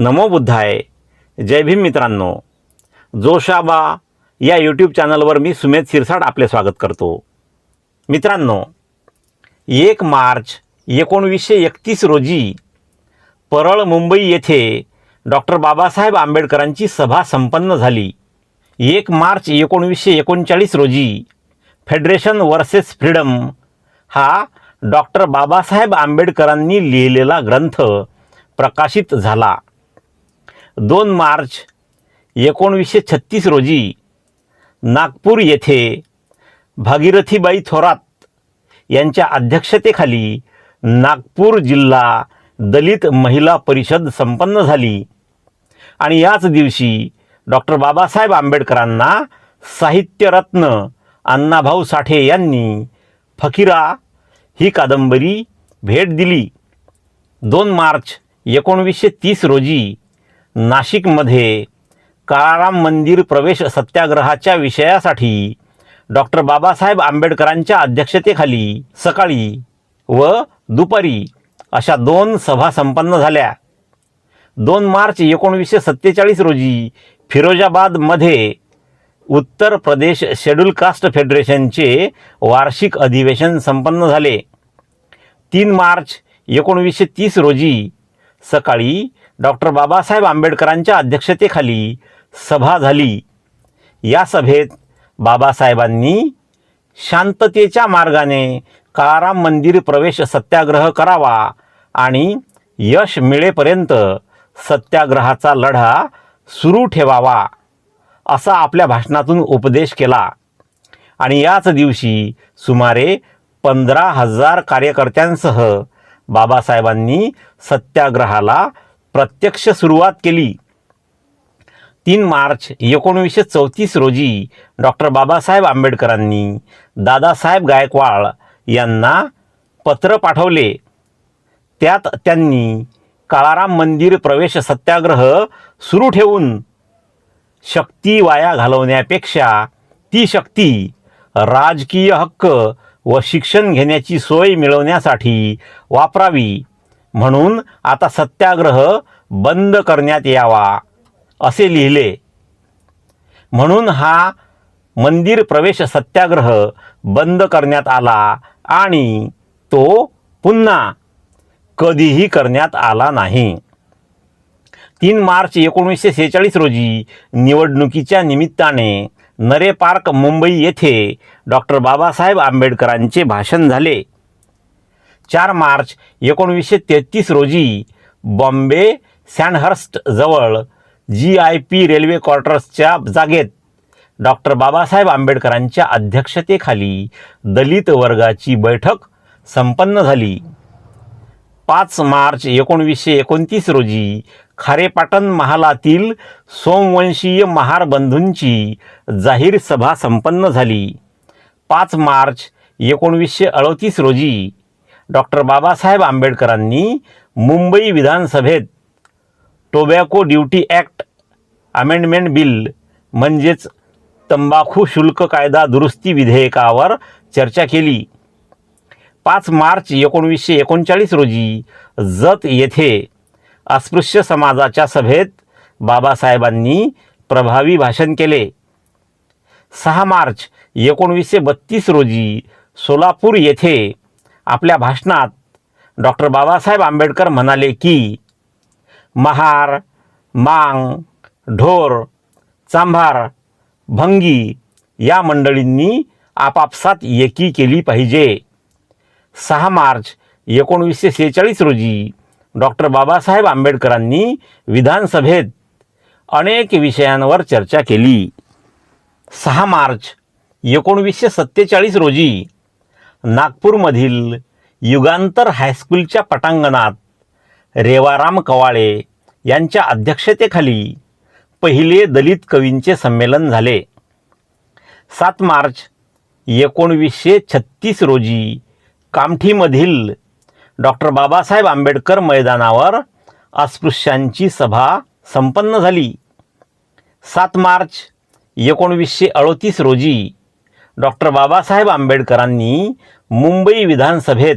नमो बुद्धाय. जय भीम मित्रांनो. जोशाबा या यूट्यूब चॅनलवर मी सुमेध शिरसाट आपले स्वागत करतो. मित्रांनो एक मार्च एकोणवीसशे एकतीस रोजी परळ मुंबई येथे डॉक्टर बाबासाहेब आंबेडकरांची सभा संपन्न झाली. एक मार्च एकोणवीसशे एकोणचाळीस रोजी फेडरेशन वर्सेस फ्रीडम हा डॉक्टर बाबासाहेब आंबेडकरांनी लिहिलेला ग्रंथ प्रकाशित झाला. दोन मार्च एकोणवीसशे छत्तीस रोजी नागपूर येथे भागीरथीबाई थोरात यांच्या अध्यक्षतेखाली नागपूर जिल्हा दलित महिला परिषद संपन्न झाली. आणि याच दिवशी डॉक्टर बाबासाहेब आंबेडकरांना साहित्यरत्न अण्णाभाऊ साठे यांनी फकीरा ही कादंबरी भेट दिली. दोन मार्च एकोणवीसशे तीस रोजी नाशिकमध्ये काळाराम मंदिर प्रवेश सत्याग्रहाच्या विषयासाठी डॉक्टर बाबासाहेब आंबेडकरांच्या अध्यक्षतेखाली सकाळी व दुपारी अशा दोन सभा संपन्न झाल्या. दोन मार्च एकोणवीसशे सत्तेचाळीस रोजी फिरोजाबादमध्ये उत्तर प्रदेश शेड्यूल कास्ट फेडरेशनचे वार्षिक अधिवेशन संपन्न झाले. तीन मार्च एकोणवीसशे तीस रोजी सकाळी डॉक्टर बाबासाहेब आंबेडकरांच्या अध्यक्षतेखाली सभा झाली. या सभेत बाबासाहेबांनी शांततेच्या मार्गाने काळाराम मंदिर प्रवेश सत्याग्रह करावा आणि यश मिळेपर्यंत सत्याग्रहाचा लढा सुरू ठेवावा असा आपल्या भाषणातून उपदेश केला. आणि याच दिवशी सुमारे पंधरा हजार कार्यकर्त्यांसह बाबासाहेबांनी सत्याग्रहाला प्रत्यक्ष सुरुवात केली. तीन मार्च एकोणवीसशे चौतीस रोजी डॉक्टर बाबासाहेब आंबेडकरांनी दादासाहेब गायकवाड यांना पत्र पाठवले. त्यात त्यांनी काळाराम मंदिर प्रवेश सत्याग्रह सुरू ठेवून शक्ती वाया घालवण्यापेक्षा ती शक्ती राजकीय हक्क व शिक्षण घेण्याची सोय मिळवण्यासाठी वापरावी. म्हणून आता सत्याग्रह बंद करण्यात यावा असे लिहिले. म्हणून हा मंदिर प्रवेश सत्याग्रह बंद करण्यात आला आणि तो पुन्हा कधीही करण्यात आला नाही. तीन मार्च एकोणीसशे सेहेचाळीस रोजी निवडणुकीच्या निमित्ताने नरे पार्क मुंबई येथे डॉक्टर बाबासाहेब आंबेडकरांचे भाषण झाले. चार मार्च एकोणवीसशे तेहतीस रोजी बॉम्बे सँडहर्स्ट जवळ जी आय पी रेल्वे क्वार्टर्सच्या जागेत डॉक्टर बाबासाहेब आंबेडकरांच्या अध्यक्षतेखाली दलित वर्गाची बैठक संपन्न झाली. पाच मार्च एकोणवीसशे एकोणतीस रोजी खारेपाटण महालातील सोमवंशीय महार बंधूंची जाहीर सभा संपन्न झाली. पाच मार्च एकोणवीसशे अडतीस रोजी डॉक्टर बाबासाहेब आंबेडकरांनी मुंबई विधानसभेत tobacco duty act amendment bill म्हणजेच तंबाखू शुल्क कायदा दुरुस्ती विधेयकावर चर्चा केली. पाच मार्च एकोणवीसशे एकोणचाळीस रोजी जत येथे अस्पृश्य समाजाच्या सभेत बाबासाहेबांनी प्रभावी भाषण केले. सहा मार्च एकोणवीसशे बत्तीस रोजी सोलापूर येथे आपल्या भाषणात डॉक्टर बाबासाहेब आंबेडकर म्हणाले की महार मांग ढोर चांभार भंगी या मंडळींनी आपापसात एकी केली पाहिजे. सहा मार्च एकोणवीसशे सेहेचाळीस रोजी डॉक्टर बाबासाहेब आंबेडकरांनी विधानसभेत अनेक विषयांवर चर्चा केली. सहा मार्च एकोणवीसशे सत्तेचाळीस रोजी नागपूरमधील युगांतर हायस्कूलच्या पटांगणात रेवाराम कवाळे यांच्या अध्यक्षतेखाली पहिले दलित कवींचे संमेलन झाले. सात मार्च एकोणवीसशे छत्तीस रोजी कामठीमधील डॉक्टर बाबासाहेब आंबेडकर मैदानावर अस्पृश्यांची सभा संपन्न झाली. सात मार्च एकोणवीसशे अडतीस रोजी डॉक्टर बाबासाहेब आंबेडकरांनी मुंबई विधानसभेत